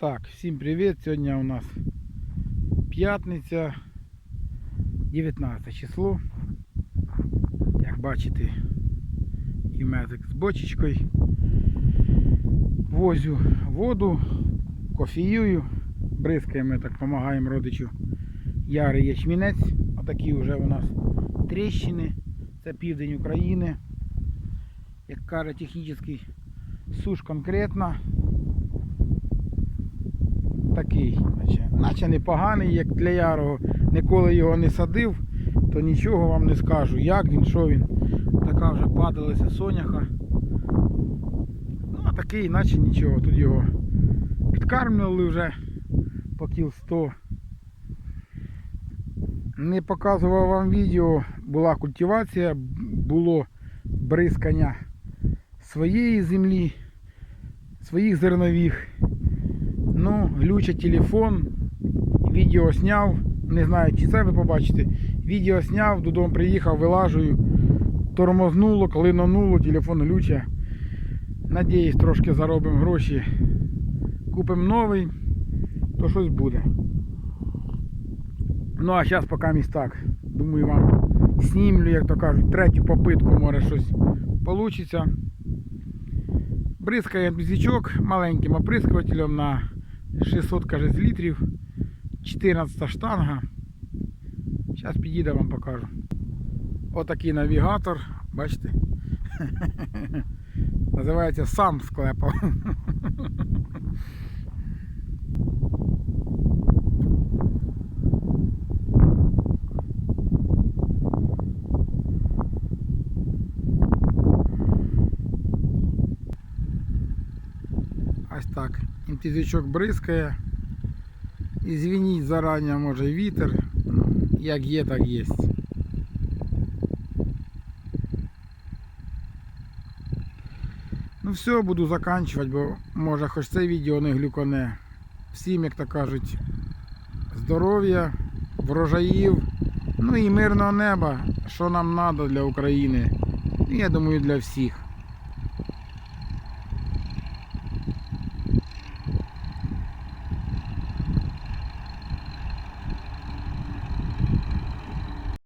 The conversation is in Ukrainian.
Так, всім привіт. Сьогодні у нас п'ятниця, 19 число. Як бачите, і метик з бочечкою. Возю воду, кофіюю, бризкаємо, так допомагаємо родичу Ярий ячмінець. Отакі вже у нас тріщини. Це південь України. Як каже технічний суш конкретно такий, наче, непоганий, як для ярого. Ніколи його не садив, то нічого вам не скажу. Як він, що він. Така вже падалася соняха. Ну, а такий, наче нічого. Тут його підкармлювали вже по кіл 100. Не показував вам відео, була культивація, було бризкання своєї землі, своїх зернових. Ну, глючить телефон, відео зняв, не знаю, чи це ви побачите. Відео зняв, додому приїхав, вилажую, тормознуло, клинонуло, телефон глюче. Надіюсь, трошки заробимо гроші. Купимо новий, то щось буде. Ну а зараз поки місь так. Думаю, вам знімлю, як то кажуть, третю попитку, може щось вийде. Бризкає бізічок маленьким оприскувателем на 600 кажуть, літрів. 14 штанга. Зараз підійде вам покажу. Отакий навігатор, бачите? Називається сам склепав. Ось так. Інтезючок бризкає. І звініть зарані, може вітер. Ну, як є, так є. Ну все, буду заканчувати, бо може хоч це відео не глюконе. Всім, як то кажуть, здоров'я, врожаїв, ну і мирного неба, що нам треба для України. Ну, Я думаю, для всіх.